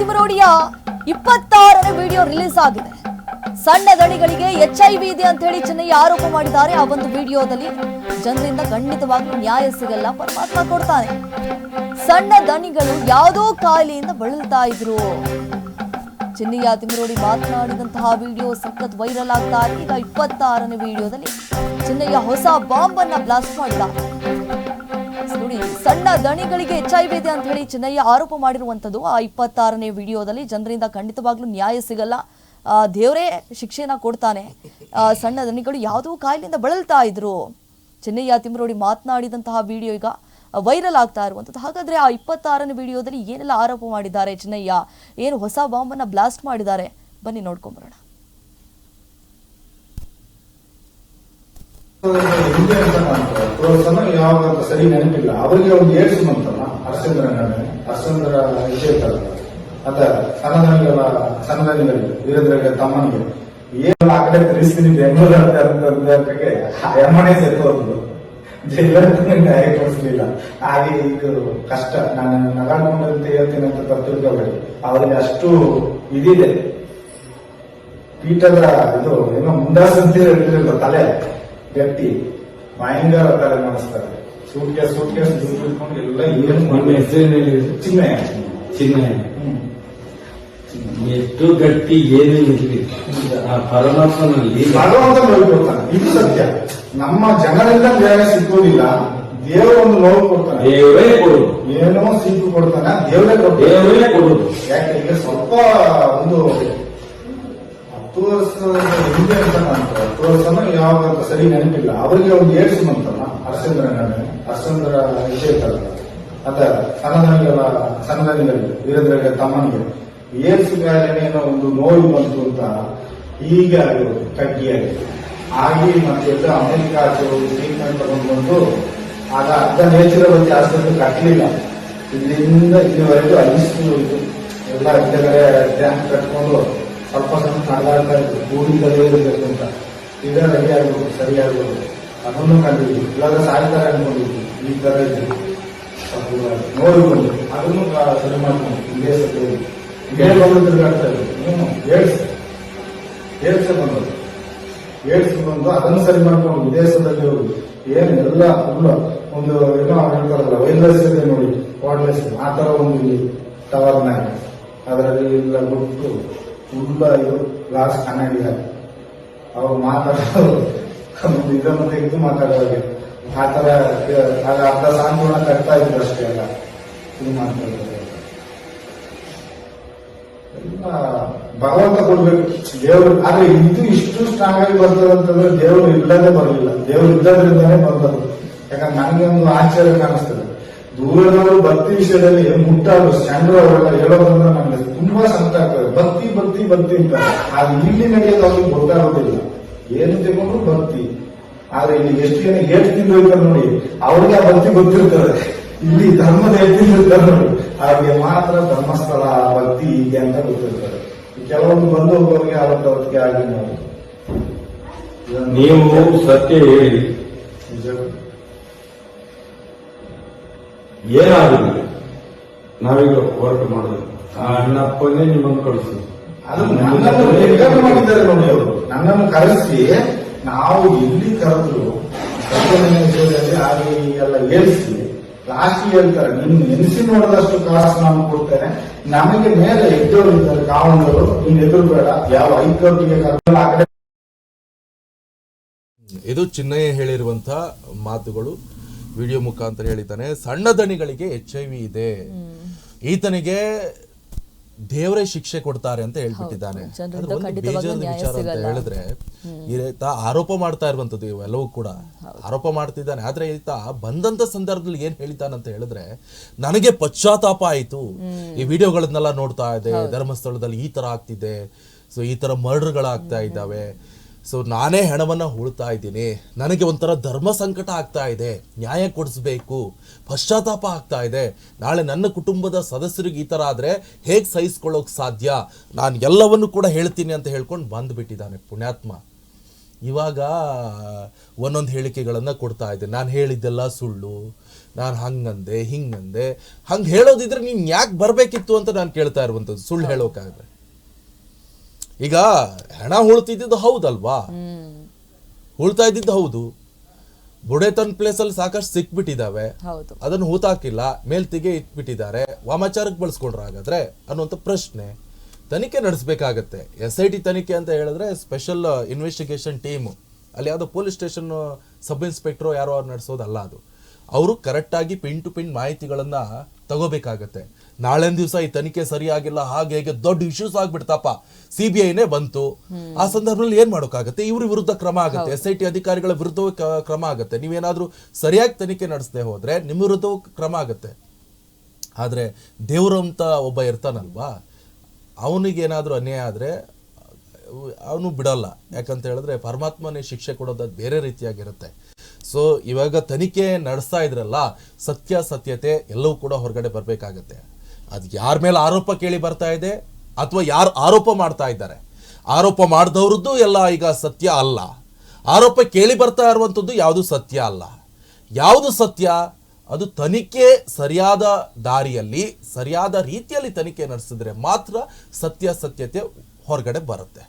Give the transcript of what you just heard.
ತಿಮರೋಡಿಯ ಇಪ್ಪತ್ತಾರನೇ video release ಆಗಿದೆ. ಸಣ್ಣ ದಣಿಗಳಿಗೆ ಎಚ್ ಐ ವಿ ಇದೆ ಅಂತ ಹೇಳಿ ಚೆನ್ನಯ್ಯ ಆರೋಪ ಮಾಡಿದ್ದಾರೆ. ಆ ಒಂದು ವಿಡಿಯೋದಲ್ಲಿ ಜನರಿಂದ ಖಂಡಿತವಾಗಿ ನ್ಯಾಯ ಸಿಗಲ್ಲ, ಪರಮಾತ್ಮ ಕೊಡ್ತಾನೆ. ಸಣ್ಣ ದಣಿಗಳು ಯಾವುದೋ ಕಾಯಿಲೆಯಿಂದ ಬಳಲ್ತಾ ಇದ್ರು. ಚೆನ್ನಯ್ಯ ತಿಮರೋಡಿ ಮಾತನಾಡಿದಂತಹ ವಿಡಿಯೋ ಸಖತ್ ವೈರಲ್ ಆಗ್ತಾ ಇದೆ. ಈಗ ಇಪ್ಪತ್ತಾರನೇ ವಿಡಿಯೋದಲ್ಲಿ ಚೆನ್ನಯ್ಯ ಹೊಸ ಬಾಂಬ್ ಅನ್ನ ಬ್ಲಾಸ್ಟ್ ನೋಡಿ ಸಣ್ಣ ದಣಿಗಳಿಗೆ ಎಚ್ ಅಂತ ಹೇಳಿ ಚೆನ್ನಯ್ಯ ಆರೋಪ ಮಾಡಿರುವಂತದ್ದು. ಆ ಇಪ್ಪತ್ತಾರನೇ ವಿಡಿಯೋದಲ್ಲಿ ಜನರಿಂದ ಖಂಡಿತವಾಗ್ಲೂ ನ್ಯಾಯ ಸಿಗಲ್ಲ. ದೇವರೇ ಶಿಕ್ಷೆನ ಕೊಡ್ತಾನೆ. ಸಣ್ಣ ದಣಿಗಳು ಯಾವುದೋ ಕಾಯಿಲೆಯಿಂದ ಬಳಲ್ತಾ ಇದ್ರು. ಚೆನ್ನಯ್ಯ ತಿಮ್ರೋಡಿ ಮಾತನಾಡಿದಂತಹ ವಿಡಿಯೋ ಈಗ ವೈರಲ್ ಆಗ್ತಾ ಇರುವಂತದ್ದು. ಹಾಗಾದ್ರೆ ಆ ಇಪ್ಪತ್ತಾರನೇ ವಿಡಿಯೋದಲ್ಲಿ ಏನೆಲ್ಲ ಆರೋಪ ಮಾಡಿದ್ದಾರೆ ಚೆನ್ನಯ್ಯ? ಏನು ಹೊಸ ಬಾಂಬನ್ನ ಬ್ಲಾಸ್ಟ್ ಮಾಡಿದ್ದಾರೆ? ಬನ್ನಿ ನೋಡ್ಕೊಂಬರೋಣ. ಬರೋಣ ಯಾವಾಗ ಅಂತ ಸರಿ ನೆನಪಿಲ್ಲ. ಅವರಿಗೆ ಒಂದು ಏಡ್ಸ್ ಬಂತಲ್ಲ ಹರ್ಷೇಂದ್ರ ವಿಷಯ ಅದ ಸಣ್ಣದನಿಗೆಲ್ಲ ಸಣ್ಣದನಿಗಳಿಗೆ ವೀರೇಂದ್ರಗೆ ತಮ್ಮನಿಗೆ. ಏನು ಆ ಕಡೆ ತಿಳಿಸ್ತೀನಿ ಬೆಂಗಳೂರು ಅಂತ ಅಂತಂದ್ರೆ ಎಮ್ಮನೆ ಜೈಲಲ್ಲಿ ತೋರಿಸಲಿಲ್ಲ. ಹಾಗೆ ಇದು ಕಷ್ಟ. ನಾನು ನಗಾಡ್ಕೊಂಡಂತ ಹೇಳ್ತೀನಿ ಅಂತ ತಪ್ಪಿರ್ಕೋಬೇಡಿ ಅವರಿಗೆ ಅಷ್ಟು ಇದಿದೆ. ಪೀಠದ ಇದು ಏನೋ ಮುಂದಾಸಂತ ಹೇಳ್ತಿರಲ್ಲ ತಲೆ ಗಟ್ಟಿ ಭಯಂಕರ ತಲೆ ಮಾಡಿಸ್ತಾರೆ. ಸೂಟ್ ಕೇಸ್ ಸೂಟ್ ಕೇಸ್ ಇಟ್ಕೊಂಡು ಎಲ್ಲ ಏನು ಹೆಸರಿನಲ್ಲಿ? ಚಿನ್ನ ಚಿನ್ನ. ಎಷ್ಟು ಗಟ್ಟಿ ಏನೇ ಇರಲಿ ಆ ಪರಮಾತ್ಮನಲ್ಲಿ ಭಗವಂತ ನೋಡ್ಕೊಡ್ತಾನೆ ಇದು ಸತ್ಯ. ನಮ್ಮ ಜನರಿಂದ ನ್ಯಾಯ ಸಿಕ್ಕುವುದಿಲ್ಲ. ದೇವರು ಒಂದು ನೋವು ಕೊಡ್ತಾನೆ. ದೇವರೇ ಕೊಡುದು ಏನೋ ಸಿಕ್ಕು ಕೊಡ್ತಾನೆ. ದೇವರೇ ಕೊಡು ದೇವರೇ ಕೊಡುದು ಯಾಕೆ? ಸ್ವಲ್ಪ ಒಂದು ಹತ್ತು ವರ್ಷದ ಹಿಂದೆ ಅಂತ ವರ್ಷನ ಯಾವಾಗ ಅಂತ ಸರಿ ನೆನಪಿಲ್ಲ ಅವರಿಗೆ ಒಂದು ಏಡ್ಸ್ ಬಂತಲ್ಲ ಹರ್ಷೇಂದ್ರ ಹರ್ಷೇಂದ್ರ ವಿಷಯ ಅದ ಸಣ್ಣದನಿಗೆಲ್ಲ ಸಣ್ಣದನಿಗಳಿಗೆ ವೀರೇಂದ್ರಗೆ ತಮ್ಮನಿಗೆ ಏಡ್ಸ್ ಕಾಯಿಲೆ ಒಂದು ನೋವು ಬಂತು ಅಂತ ಈಗ ಆಗಿರೋದು ಕಡ್ಡಿಯಾಗಿ ಆಗಿ ಮತ್ತೆ ಎಲ್ಲ ಅಮೆರಿಕ ಟ್ರೀಟ್ಮೆಂಟ್ ತಗೊಂಡು ಬಂದು ಆಗ ಅರ್ಧ ನೇಚುರೋಪತಿ ಆಸ್ಪತ್ರೆ ಕಟ್ಟಲಿಲ್ಲ ಇಲ್ಲಿಂದ ಇಲ್ಲಿವರೆಗೂ ಅನಿಸ್ತು ಇದು ಎಲ್ಲ ಕಡೆ ಟ್ಯಾಂಕ್ ಕಟ್ಕೊಂಡು ಸ್ವಲ್ಪ ಸ್ವಲ್ಪ ನಡೆದಾಡ್ತಾ ಇದ್ರು ಕೂಡಿದ್ದಲೇ ಇರಬೇಕು ಅಂತ ಈಗ ರೆಡಿ ಆಗ್ಬೋದು ಸರಿ ಅದನ್ನು ಕಂಡಿದ್ವಿ ಇವಾಗ ಸಾಯ್ತಾರೆ ಅನ್ಕೊಂಡಿದ್ವಿ ಈ ತರ ಇದ್ವಿ ಸ್ವಲ್ಪ ನೋಡಿಕೊಂಡು ಅದನ್ನು ಸರಿ ಮಾಡ್ಕೊಂಡು ಇದೇ ಸತ್ತು ಇದೇ. ಬಂದು ತಿರುಗಾಡ್ತಾ ಇದ್ರು ಏನು ಏಡ್ಸ್ ಏಳ್ಸ್. ಬಂದದ್ದು. ಏಡ್ಸ್ ಬಂದು ಅದನ್ನು ಸರಿ ಮಾಡ್ಕೊಂಡು ವಿದೇಶದಲ್ಲಿ ಏನು ಎಲ್ಲ ಫುಲ್ ಒಂದು ಏನೋ ಹೇಳ್ತಾರಲ್ಲ, ವೈರ್ಲೆಸ್ ಇದೆ ನೋಡಿ. ವಾಟ್ಲೆಸ್ ಆ ತರ ಒಂದು ಟವರ್ ಮ್ಯಾಗ ಅದರಲ್ಲಿ ಎಲ್ಲ ಬಿಟ್ಟು ಫುಲ್ ಇದು ಕ್ಲಾಸ್ ಕನ್ನಡಿ ಅವ್ರು ಮಾತಾಡೋದು. ಒಂದು ಇದನ್ನು ತೆಗೆದು ಮಾತಾಡೋರಿಗೆ. ಆ ಆಗ ಅರ್ಧ ಸಾಂಗ್ಗಳನ್ನ ಕಟ್ತಾ ಇದ್ರು ಅಷ್ಟೇ ಎಲ್ಲ. ಇದು ಮಾಡ್ತಾ ಇದ್ದಾರೆ. ಭಗವಂತ ಕೊಡ್ಬೇಕು. ದೇವ್ರು, ಆದ್ರೆ ಇದು ಇಷ್ಟು ಸ್ಟ್ರಾಂಗ್ ಆಗಿ ಬರ್ತದೆ ಅಂತಂದ್ರೆ ದೇವರು ಇಲ್ಲದೆ ಬರಲಿಲ್ಲ. ದೇವರು ಇದ್ದದ್ರಿಂದಾನೇ ಬಂದದ್ದು. ಯಾಕಂದ್ರೆ ನನಗೆ ಒಂದು ಆಶ್ಚರ್ಯ ಕಾಣಿಸ್ತದೆ. ದೂರದವರು ಭಕ್ತಿ ವಿಷಯದಲ್ಲಿ ಮುಟ್ಟಾದ್ರು ಸ್ಟ್ಯಾಂಡರ್ ಅವರೆಲ್ಲ ಹೇಳೋದ್ರಿಂದ ನನಗೆ ತುಂಬಾ ಸಂತ ಆಗ್ತದೆ. ಭಕ್ತಿ ಭಕ್ತಿ ಭಕ್ತಿ ಅಂತ ಆದ್ರೆ ಇಲ್ಲಿ ನಡೆಯೋದು ಅವ್ರಿಗೆ ಗೊತ್ತಾಗೋದಿಲ್ಲ. ಏನು ತಗೊಂಡ್ರು ಭಕ್ತಿ. ಆದ್ರೆ ಇಲ್ಲಿ ಎಷ್ಟು ಜನ ಏಟ್ ತಿಂದು ನೋಡಿ ಅವ್ರಿಗೆ ಆ ಭಕ್ತಿ ಗೊತ್ತಿರ್ತಾರೆ ಇಲ್ಲಿ ಧರ್ಮದ ಹೇಳ್ತಿರ್ತಾರೆ ತಿಂದಿರ್ತಾರೆ ನೋಡಿ. ಅವ್ರಿಗೆ ಮಾತ್ರ ಧರ್ಮಸ್ಥಳ ಭಕ್ತಿ ಹೀಗೆ ಅಂತ ಗೊತ್ತಿರ್ತಾರೆ ಕೆಲವೊಂದು ಬಂದು ಹೋಗೋರಿಗೆ ಅವತ್ತು ಅವತ್ತಿಗೆ ಆಗಿ ನೋಡಿ. ನೀವು ಸತ್ಯ ಹೇಳಿ. ನಿಜ- ಏನಾಗುದಿಲ್ಲ ನಾವೀಗ ಹೋರಾಟ ಮಾಡೋದು ಆ ಅಣ್ಣಪ್ಪನೇ ನಿಮ್ಮನ್ನು ಕಳಿಸಿ. ಅದು ನನ್ನನ್ನು ರೆಕಾರ್ಡ್ ಮಾಡಿದ್ದಾರೆ ನೋಡಿ ಅವರು. ನನ್ನನ್ನು ಕರೆಸಿ ನಾವು ಎಲ್ಲಿ ಕರೆದ್ರು ವಿಷಯದಲ್ಲಿ ಹಾಗೆ ಹೀಗೆಲ್ಲ ಏರಿಸಿ ರಾಶಿ ಹೇಳ್ತಾರೆ ನಿಮ್ ನೆನೆಸಿ ನೋಡಿದಷ್ಟು ಕಾಸು ನಾನು ಕೊಡ್ತೇನೆ. ನಮಗೆ ಮೇಲೆ ಎದ್ದವರು ಇದ್ದಾರೆ ಕಾವಣರು ನೀನ್ ಎದುರು ಬೇಡ ಯಾವ ಹೈಕೋರ್ಟ್ಗೆ ಆ ಕಡೆ. ಇದು ಚಿನ್ನಯ್ಯ ಹೇಳಿರುವಂತಹ ಮಾತುಗಳು. ವಿಡಿಯೋ ಮುಖಾಂತರ ಹೇಳಿದ್ದಾನೆ ಸಣ್ಣ ದಣಿಗಳಿಗೆ ಎಚ್ ಐ ವಿ ಇದೆ. ಈತನಿಗೆ ದೇವರೇ ಶಿಕ್ಷೆ ಕೊಡ್ತಾರೆ ಅಂತ ಹೇಳ್ಬಿಟ್ಟಿದ್ದಾನೆ. ಬೇಜಾರದ ವಿಚಾರ ಅಂತ ಹೇಳಿದ್ರೆ ಈತ ಆರೋಪ ಮಾಡ್ತಾ ಇರುವಂತದ್ದು ಇವೆಲ್ಲವೂ ಕೂಡ. ಆರೋಪ ಮಾಡ್ತಿದ್ದಾನೆ. ಆದ್ರೆ ಈತ ಬಂದಂತ ಸಂದರ್ಭದಲ್ಲಿ ಏನ್ ಅಂತ ಹೇಳಿದ್ರೆ ನನಗೆ ಪಶ್ಚಾತ್ತಾಪ ಆಯ್ತು. ಈ ವಿಡಿಯೋಗಳನ್ನೆಲ್ಲ ನೋಡ್ತಾ ಇದೆ ಧರ್ಮಸ್ಥಳದಲ್ಲಿ ಈ ತರ ಆಗ್ತಿದೆ. ಸೊ ಈ ತರ ಮರ್ಡರ್ಗಳಾಗ್ತಾ ಇದ್ದಾವೆ. ಸೊ ನಾನೇ ಹೆಣವನ್ನು ಹೂಳ್ತಾ ಇದ್ದೀನಿ. ನನಗೆ ಒಂಥರ ಧರ್ಮ ಸಂಕಟ ಆಗ್ತಾ ಇದೆ. ನ್ಯಾಯ ಕೊಡಿಸ್ಬೇಕು. ಪಶ್ಚಾತ್ತಾಪ ಆಗ್ತಾ ಇದೆ. ನಾಳೆ ನನ್ನ ಕುಟುಂಬದ ಸದಸ್ಯರಿಗೆ ಈ ಥರ ಆದರೆ ಹೇಗೆ ಸಹಿಸ್ಕೊಳ್ಳೋಕೆ ಸಾಧ್ಯ? ನಾನು ಎಲ್ಲವನ್ನು ಕೂಡ ಹೇಳ್ತೀನಿ ಅಂತ ಹೇಳ್ಕೊಂಡು ಬಂದುಬಿಟ್ಟಿದ್ದಾನೆ ಪುಣ್ಯಾತ್ಮ. ಇವಾಗ ಒಂದೊಂದು ಹೇಳಿಕೆಗಳನ್ನು ಕೊಡ್ತಾ ಇದೆ ನಾನು ಹೇಳಿದ್ದೆಲ್ಲ ಸುಳ್ಳು ನಾನು ಹಂಗಂದೆ ಹಿಂಗಂದೆ. ಹಂಗೆ ಹೇಳೋದಿದ್ರೆ ನೀನು ಯಾಕೆ ಬರಬೇಕಿತ್ತು ಅಂತ ನಾನು ಕೇಳ್ತಾ ಇರುವಂಥದ್ದು. ಸುಳ್ಳು ಹೇಳೋಕಾದ್ರೆ. ಈಗ ಹಣ ಉಳ್ತಿದ್ದು ಹೌದಲ್ವಾ? ಹುಳ್ತಾ ಉಳ್ತಾ ಇದ್ದಿದ್ದು ಹೌದು. ಬುಡೇತನ್ ಪ್ಲೇಸ್ ಅಲ್ಲಿ ಸಾಕಷ್ಟು ಸಿಕ್ಬಿಟ್ಟಿದಾವೆ. ಅದನ್ನು ಹೂತಾಕಿಲ್ಲ ಮೇಲ್ತಿಗೆ ಇಟ್ಬಿಟ್ಟಿದ್ದಾರೆ. ವಾಮಾಚಾರಕ್ಕೆ ಬಳಸ್ಕೊಂಡ್ರ ಹಾಗಾದ್ರೆ ಅನ್ನುವಂಥ ಪ್ರಶ್ನೆ ತನಿಖೆ ನಡೆಸಬೇಕಾಗತ್ತೆ. ಎಸ್ ಐ ಟಿ ತನಿಖೆ ಅಂತ ಹೇಳಿದ್ರೆ ಸ್ಪೆಷಲ್ ಇನ್ವೆಸ್ಟಿಗೇಷನ್ ಟೀಮ್ ಅಲ್ಲಿ ಯಾವುದೋ ಪೊಲೀಸ್ ಸ್ಟೇಷನ್ ಸಬ್ ಇನ್ಸ್ಪೆಕ್ಟರ್ ಯಾರೋ ಅವ್ರು ನಡೆಸೋದಲ್ಲ ಅದು. ಅವರು ಕರೆಕ್ಟಾಗಿ ಪಿನ್ ಟು ಪಿನ್ ಮಾಹಿತಿಗಳನ್ನು ತಗೋಬೇಕಾಗತ್ತೆ. ನಾಳೆ ದಿವಸ ಈ ತನಿಖೆ ಸರಿಯಾಗಿಲ್ಲ ಹಾಗೆ ಹೇಗೆ ದೊಡ್ಡ ಇಶ್ಯೂಸ್ ಆಗ್ಬಿಡ್ತಪ್ಪ. ಸಿ ಬಿ ಐನೇ ಬಂತು. ಆ ಸಂದರ್ಭದಲ್ಲಿ ಏನ್ ಮಾಡೋಕ್ಕಾಗತ್ತೆ? ಇವ್ರ ವಿರುದ್ಧ ಕ್ರಮ ಆಗುತ್ತೆ. ಎಸ್ ಐ ಟಿ ಅಧಿಕಾರಿಗಳ ವಿರುದ್ಧ ಕ್ರಮ ಆಗುತ್ತೆ. ನೀವೇನಾದ್ರೂ ಸರಿಯಾಗಿ ತನಿಖೆ ನಡೆಸದೆ ಹೋದ್ರೆ ನಿಮ್ಮ ವಿರುದ್ಧ ಕ್ರಮ ಆಗುತ್ತೆ. ಆದ್ರೆ ದೇವ್ರು ಅಂತ ಒಬ್ಬ ಇರ್ತಾನಲ್ವಾ? ಅವನಿಗೇನಾದ್ರೂ ಅನ್ಯಾಯ ಆದ್ರೆ ಅವನು ಬಿಡಲ್ಲ. ಯಾಕಂತ ಹೇಳಿದ್ರೆ ಪರಮಾತ್ಮನೇ ಶಿಕ್ಷೆ ಕೊಡೋದು ಬೇರೆ ರೀತಿಯಾಗಿರುತ್ತೆ. ಸೊ ಇವಾಗ ತನಿಖೆ ನಡೆಸ್ತಾ ಇದ್ರಲ್ಲ ಸತ್ಯ ಸತ್ಯತೆ ಎಲ್ಲವೂ ಕೂಡ ಹೊರಗಡೆ ಬರಬೇಕಾಗತ್ತೆ. ಅದು ಯಾರ ಮೇಲೆ ಆರೋಪ ಕೇಳಿ ಬರ್ತಾ ಇದೆ ಅಥವಾ ಯಾರು ಆರೋಪ ಮಾಡ್ತಾ ಇದ್ದಾರೆ? ಆರೋಪ ಮಾಡಿದವ್ರದ್ದು ಎಲ್ಲ ಈಗ ಸತ್ಯ ಅಲ್ಲ. ಆರೋಪ ಕೇಳಿ ಬರ್ತಾ ಇರುವಂಥದ್ದು ಯಾವುದು ಸತ್ಯ ಅಲ್ಲ. ಯಾವುದು ಸತ್ಯ? ಅದು ತನಿಖೆ ಸರಿಯಾದ ದಾರಿಯಲ್ಲಿ, ಸರಿಯಾದ ರೀತಿಯಲ್ಲಿ ತನಿಖೆ ನಡೆಸಿದ್ರೆ ಮಾತ್ರ ಸತ್ಯಾಸತ್ಯತೆ ಹೊರಗಡೆ ಬರುತ್ತೆ.